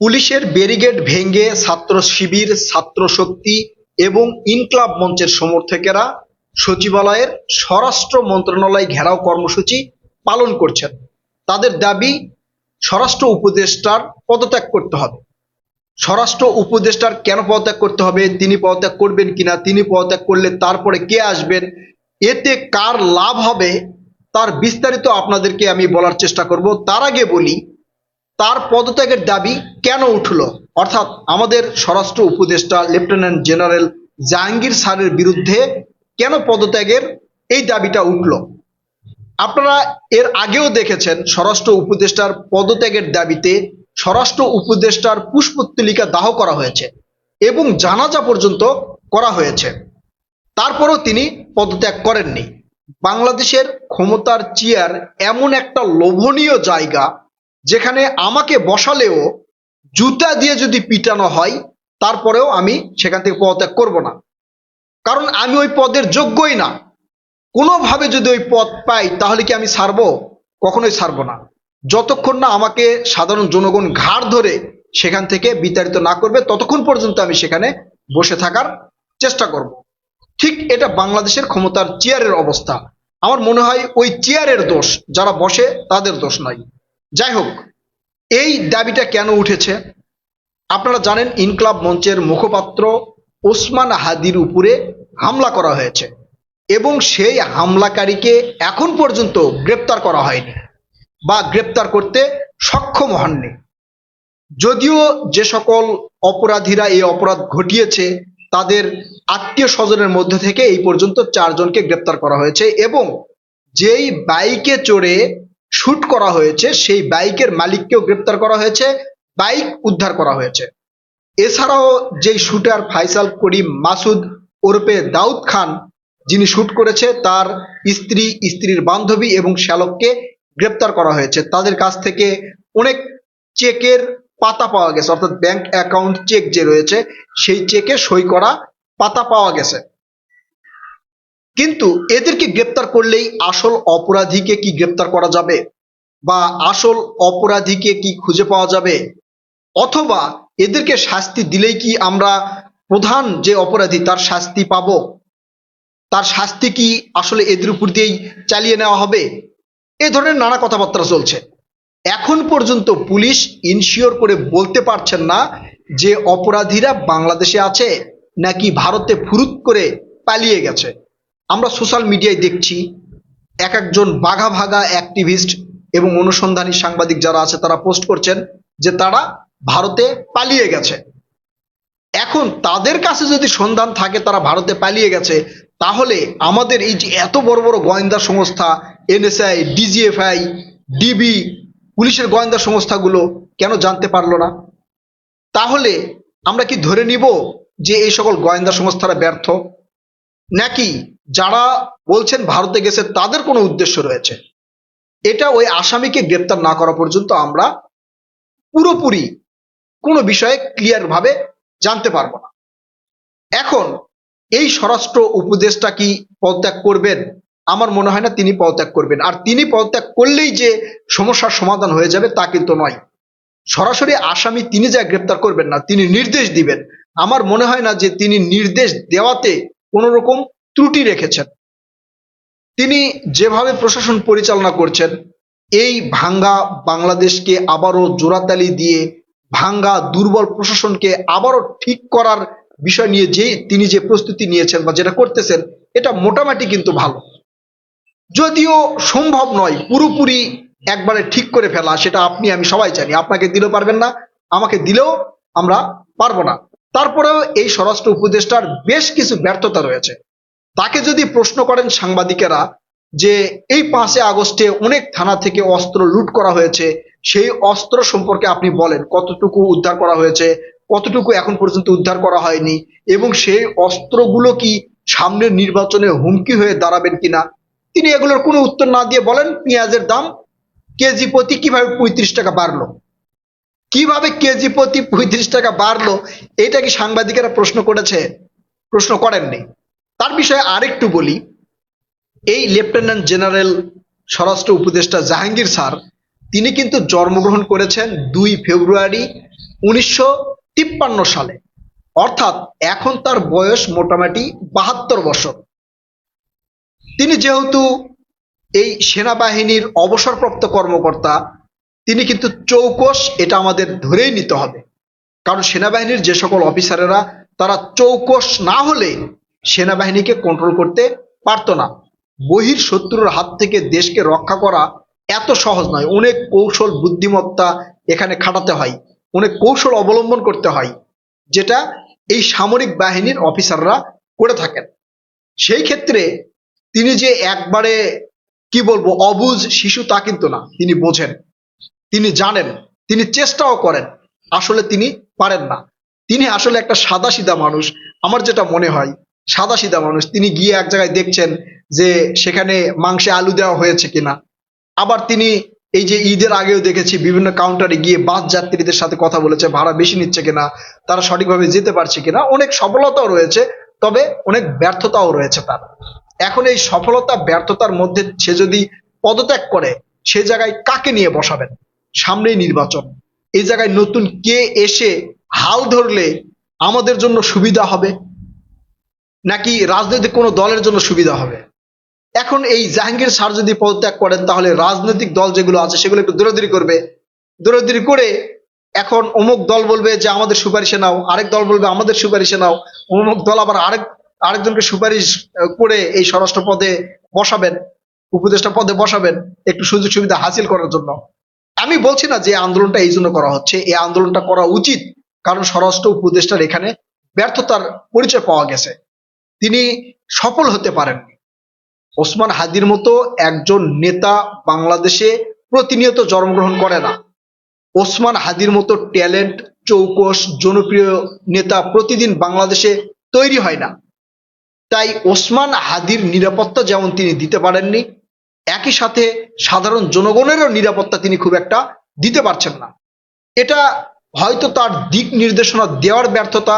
পুলিশের ব্যারিকেড ভেঙে ছাত্র শিবির, ছাত্র শক্তি এবং ইনক্লাব মঞ্চের সমর্থকেরা সচিবালয়ের স্বরাষ্ট্র মন্ত্রণালয় ঘেরাও কর্মসূচি পালন করছেন। তাদের দাবি, স্বরাষ্ট্র উপদেষ্টার পদত্যাগ করতে হবে। স্বরাষ্ট্র উপদেষ্টার কেন পদত্যাগ করতে হবে, তিনি পদত্যাগ করবেন কিনা, তিনি পদত্যাগ করলে তারপরে কে আসবেন, এতে কার লাভ হবে, তার বিস্তারিত আপনাদেরকে আমি বলার চেষ্টা করব। তার আগে বলি, তার পদত্যাগের দাবি কেন উঠল? অর্থাৎ আমাদের স্বরাষ্ট্র উপদেষ্টা, লেফটেন্যান্ট জেনারেল জাহাঙ্গীর স্যারের বিরুদ্ধে কেন পদত্যাগের এই দাবিটা উঠল? আপনারা এর আগেও দেখেছেন স্বরাষ্ট্র উপদেষ্টার পদত্যাগের দাবিতে স্বরাষ্ট্র উপদেষ্টার পুষ্পত্তলিকা দাহ করা হয়েছে এবং জানাজা পর্যন্ত করা হয়েছে। তারপরও তিনি পদত্যাগ করেননি। বাংলাদেশের ক্ষমতার চেয়ার এমন একটা লোভনীয় জায়গা যেখানে আমাকে বসালেও জুতা দিয়ে যদি পিটানো হয়, তারপরেও আমি সেখান থেকে পদত্যাগ করব না। কারণ আমি ওই পদের যোগ্যই না। কোনোভাবে যদি ওই পদ পাই, তাহলে কি আমি ছাড়বো কখনোই ছাড়বো না। যতক্ষণ না আমাকে সাধারণ জনগণ ঘাড় ধরে সেখান থেকে বিতাড়িত না করবে, ততক্ষণ পর্যন্ত আমি সেখানে বসে থাকার চেষ্টা করব। ঠিক এটা বাংলাদেশের ক্ষমতার চেয়ারের অবস্থা। আমার মনে হয় ওই চেয়ারের দোষ, যারা বসে তাদের দোষ নয়। যাই হোক এই দাবিটা কেন উঠেছে? আপনারা জানেন ইনকলাব মঞ্চের মুখপাত্র ওসমান হাদির উপরে হামলা করা হয়েছে এবং সেই হামলাকারীকে এখন পর্যন্ত গ্রেপ্তার করা হয়নি বা গ্রেপ্তার করতে সক্ষম হননি। যদিও যে সকল অপরাধীরা এই অপরাধ ঘটিয়েছে, তাদের আত্মীয় স্বজনের মধ্যে থেকে এই পর্যন্ত চারজনকে গ্রেপ্তার করা হয়েছে এবং যেই বাইকে চড়ে শুট করা হয়েছে, সেই বাইকের মালিককেও গ্রেপ্তার করা হয়েছে, বাইক উদ্ধার করা হয়েছে। এছাড়াও যেই শুটার ফাইসাল করিম মাসুদ ওরফে দাউদ খান, যিনি শুট করেছে, তার স্ত্রী, স্ত্রীর বান্ধবী এবং শ্যালককে গ্রেপ্তার করা হয়েছে। তাদের কাছ থেকে অনেক চেকের পাতা পাওয়া গেছে, অর্থাৎ ব্যাংক অ্যাকাউন্ট চেক যে রয়েছে, সেই চেকে সই করা পাতা পাওয়া গেছে। কিন্তু এদেরকে গ্রেপ্তার করলেই আসল অপরাধীকে কি গ্রেপ্তার করা যাবে? বা আসল অপরাধীকে কি খুঁজে পাওয়া যাবে? অথবা এদেরকে শাস্তি দিলেই কি আমরা প্রধান যে অপরাধী, তার শাস্তি পাবো? তার শাস্তি কি আসলে এদের উপর দিয়েই চালিয়ে নেওয়া হবে? এ ধরনের নানা কথাবার্তা চলছে। এখন পর্যন্ত পুলিশ ইনশিওর করে বলতে পারছেন না যে অপরাধীরা বাংলাদেশে আছে নাকি ভারতে ফুরুত করে পালিয়ে গেছে। আমরা সোশ্যাল মিডিয়ায় দেখছি এক একজন বাঘা ভাগা অ্যাক্টিভিস্ট এবং অনুসন্ধানী সাংবাদিক যারা আছে তারা পোস্ট করছেন যে তারা ভারতে পালিয়ে গেছে। এখন তাদের কাছে যদি সন্ধান থাকে তারা ভারতে পালিয়ে গেছে, তাহলে আমাদের এই যে এত বড় বড় গোয়েন্দা সংস্থা, এনএসআই, ডিজিএফআই, ডিবি, পুলিশের গোয়েন্দা সংস্থাগুলো কেন জানতে পারল না? তাহলে আমরা কি ধরে নিব যে এই সকল গোয়েন্দা সংস্থারা ব্যর্থ? নাকি যারা বলছেন ভারতে গেছে, তাদের কোনো উদ্দেশ্য রয়েছে? এটা ওই আসামিকে গ্রেপ্তার না করা পর্যন্ত আমরা পুরোপুরি কোনো বিষয়ে ক্লিয়ার ভাবে জানতে পারব না। এখন এই স্বরাষ্ট্র উপদেষ্টা কি পদত্যাগ করবেন? আমার মনে হয় না তিনি পদত্যাগ করবেন। আর তিনি পদত্যাগ করলেই যে সমস্যার সমাধান হয়ে যাবে তা কিন্তু নয়। সরাসরি আসামি তিনি যা গ্রেপ্তার করবেন না, তিনি নির্দেশ দিবেন। আমার মনে হয় না যে তিনি নির্দেশ দেওয়াতে কোনো রকম ত্রুটি রেখেছেন। তিনি যেভাবে প্রশাসন পরিচালনা করছেন, এই ভাঙ্গা বাংলাদেশকে আবারও জোরাতালি দিয়ে, ভাঙ্গা দুর্বল প্রশাসনকে আবারও ঠিক করার বিষয় নিয়ে যে তিনি যে প্রস্তুতি নিয়েছেন বা যেটা করতেছেন, এটা মোটামুটি কিন্তু ভালো। যদিও সম্ভব নয় পুরোপুরি একবারে ঠিক করে ফেলা, সেটা আপনি, আমি সবাই জানি, আপনাকে দিলেও পারবেন না, আমাকে দিলেও আমরা পারব না। তারপরেও এই স্বরাষ্ট্র উপদেষ্টার বেশ কিছু ব্যর্থতা রয়েছে। তাকে যদি প্রশ্ন করেন সাংবাদিকেরা যে এই পাঁচে আগস্টে অনেক থানা থেকে অস্ত্র লুট করা হয়েছে, সেই অস্ত্র সম্পর্কে আপনি বলেন, কতটুকু উদ্ধার করা হয়েছে, কতটুকু এখন পর্যন্ত উদ্ধার করা হয়নি, এবং সেই অস্ত্রগুলো কি সামনের নির্বাচনে হুমকি হয়ে দাঁড়াবেন কিনা? তিনি এগুলোর কোনো উত্তর না দিয়ে বলেন, পেঁয়াজের দাম কেজি প্রতি কীভাবে পঁয়ত্রিশ টাকা বাড়লো? কীভাবে কেজি প্রতি পঁয়ত্রিশ টাকা বাড়লো, এটা কি সাংবাদিকেরা প্রশ্ন করেছে? প্রশ্ন করেননি। তার বিষয়ে আরেকটু বলি। এই লেফটেন্যান্ট জেনারেল স্বরাষ্ট্র উপদেষ্টা জাহাঙ্গীর স্যার, তিনি কিন্তু জন্মগ্রহণ করেছেন দুই ফেব্রুয়ারি উনিশশো তিপ্পান্ন সালে। অর্থাৎ এখন তার বয়স মোটামুটি বাহাত্তর বছর। তিনি যেহেতু এই সেনাবাহিনীর অবসরপ্রাপ্ত কর্মকর্তা তিনি কিন্তু চৌকস এটা আমাদের ধরেই নিতে হবে। কারণ সেনাবাহিনীর যে সকল অফিসারেরা, তারা চৌকস না হলে সেনাবাহিনীকে কন্ট্রোল করতে পারতো না। বহির শত্রুর হাত থেকে দেশকে রক্ষা করা এত সহজ নয়। অনেক কৌশল, বুদ্ধিমত্তা এখানে খাটাতে হয়। অনেক কৌশল অবলম্বন করতে হয়, যেটা এই সামরিক বাহিনীর অফিসাররা করে থাকেন। সেই ক্ষেত্রে তিনি যে একবারে, কি বলব, অবুজ শিশু তা কিন্তু না। তিনি বোঝেন। তিনি জানেন, তিনি চেষ্টাও করেন, আসলে তিনি পারেন না। তিনি আসলে একটা সাদা সিধা মানুষ। আমার যেটা মনে হয় সাদা সিধা মানুষ, তিনি গিয়ে এক জায়গায় দেখছেন যে সেখানে মাংসে আলু দেওয়া হয়েছে কিনা। আবার তিনি এই যে ঈদের আগেও দেখেছি, বিভিন্ন কাউন্টারে গিয়ে বাস যাত্রীদের সাথে কথা বলেছে, ভাড়া বেশি নিচ্ছে কিনা, তারা সঠিকভাবে যেতে পারছে কিনা, অনেক সফলতাও রয়েছে, তবে অনেক ব্যর্থতাও রয়েছে তার। এখন এই সফলতা, ব্যর্থতার মধ্যে সে যদি পদত্যাগ করে, সে জায়গায় কাকে নিয়ে বসাবেন? সামনেই নির্বাচন। এই জায়গায় নতুন কে এসে হাল ধরলে আমাদের জন্য সুবিধা হবে? নাকি রাজনৈতিক কোনো দলের জন্য সুবিধা হবে? এখন এই জাহাঙ্গীর স্যার যদি পদত্যাগ করেন, তাহলে রাজনৈতিক দল যেগুলো আছে, সেগুলো একটু দৌড়াদৌড়ি করবে। দৌড়াদৌড়ি করে এখন অমুক দল বলবে যে, আমাদের সুপারিশে নাও। আরেক দল বলবে, আমাদের সুপারিশে নাও। অমুক দল আবার আরেক, আরেকজনকে সুপারিশ করে এই স্বরাষ্ট্র পদে বসাবেন, উপদেষ্টা পদে বসাবেন, একটু সুযোগ সুবিধা হাসিল করার জন্য। আমি বলছি না যে আন্দোলনটা এই জন্য করা হচ্ছে, এই আন্দোলনটা করা উচিত। কারণ স্বরাষ্ট্র উপদেষ্টার এখানে ব্যর্থতার পরিচয় পাওয়া গেছে। তিনি সফল হতে পারেননি। ওসমান হাদির মতো একজন নেতা বাংলাদেশে প্রতিনিয়ত জন্মগ্রহণ করে না। ওসমান হাদির মতো ট্যালেন্ট, চৌকস, জনপ্রিয় নেতা প্রতিদিন বাংলাদেশে তৈরি হয় না। তাই ওসমান হাদির নিরাপত্তা যেমন তিনি দিতে পারেননি একই সাথে সাধারণ জনগণেরও নিরাপত্তা তিনি খুব একটা দিতে পারছেন না। এটা হয়তো তার দিক নির্দেশনা দেওয়ার ব্যর্থতা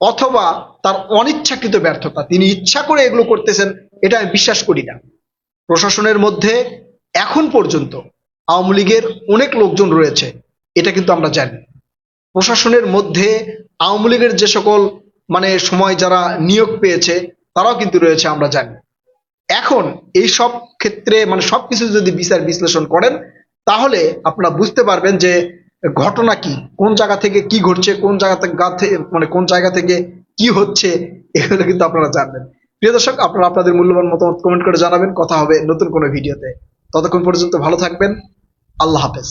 অথবা তার অনিচ্ছাকৃত ব্যর্থতা। তিনি ইচ্ছা করে এগুলো করতেছেন, এটা আমি বিশ্বাস করি না। প্রশাসনের মধ্যে এখন পর্যন্ত আওয়ামী লীগের অনেক লোকজন রয়েছে, এটা কিন্তু আমরা জানি। প্রশাসনের মধ্যে আওয়ামী লীগের যে সকল মানে সময় যারা নিয়োগ পেয়েছে, তারাও কিন্তু রয়েছে, আমরা জানি। এখন এই সব ক্ষেত্রে মানে সবকিছু যদি বিচার বিশ্লেষণ করেন, তাহলে আপনারা বুঝতে পারবেন যে ঘটনা কি, কোন জায়গা থেকে কি ঘটছে, কোন জায়গা থেকে মানে কোন জায়গা থেকে কি হচ্ছে, এগুলো কিন্তু আপনারা জানবেন। প্রিয় দর্শক, আপনারা আপনাদের মূল্যবান মতামত কমেন্ট করে জানাবেন। কথা হবে নতুন কোনো ভিডিওতে। ততক্ষণ পর্যন্ত ভালো থাকবেন। আল্লাহ হাফেজ।